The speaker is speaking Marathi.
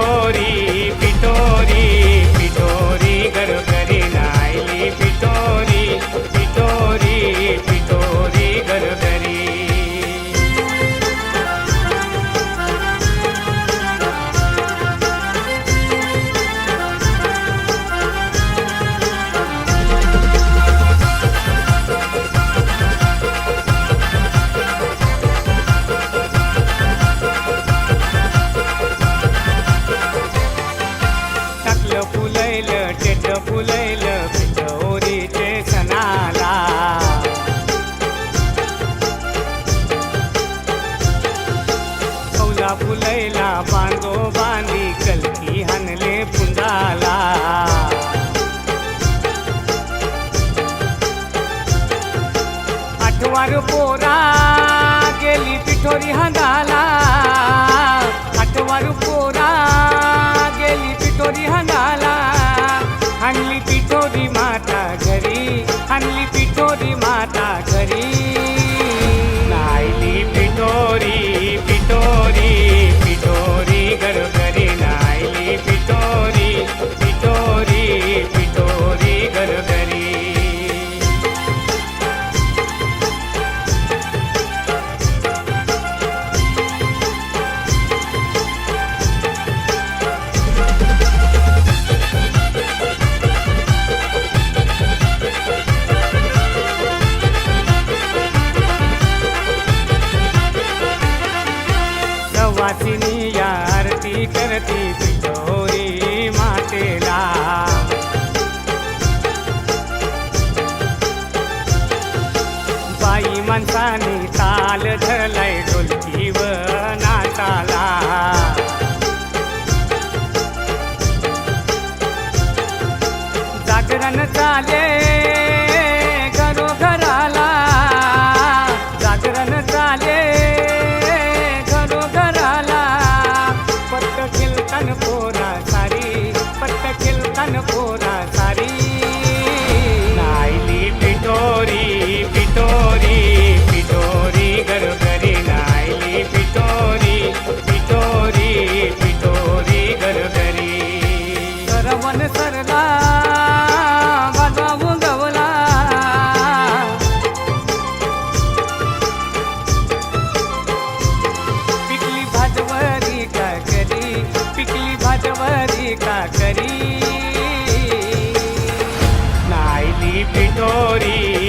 પિટોરી પિટોરી. फुलैला बांधो बांधी कलकी हनले पुंडाला। आठवार पोरा गेली पिठोरी हंडाला आठवार पोरा गेली पिठोरी हंडाला हनली पिठोरी माता घरी हनली पिठोरी माता घरी। करती पिठोरी मातेला. बाई माणसाने ताल धरलाय ढोलकी व नाचाला. जागरण चाले माझ्यावरी का करी? नायली पिटोरी